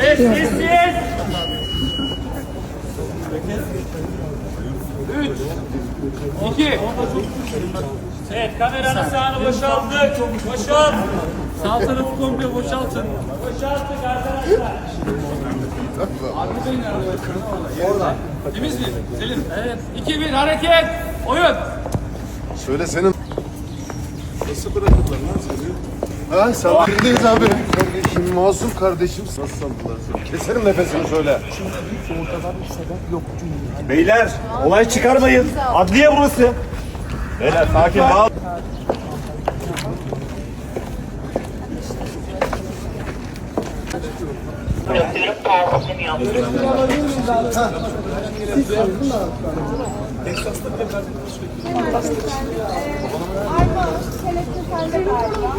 Sessiz. Üç. İki. Evet kameranın sağını boşalttık. Boşalt. Sağ tarafı komple boşaltın. Boşalttık arkadaşlar. Orada. Temiz mi? Selim. Evet. İki bir hareket. Oyun. Söyle senin. Nasıl bırakırlar lan seni? Ha sen birindeyiz abi. Kardeşim masum kardeşim. Nasıl sandılar seni? Keserim nefesini söyle. Beyler olay çıkarmayın. Adliye burası. Beyler sakin bağ. Arma, sende galiba.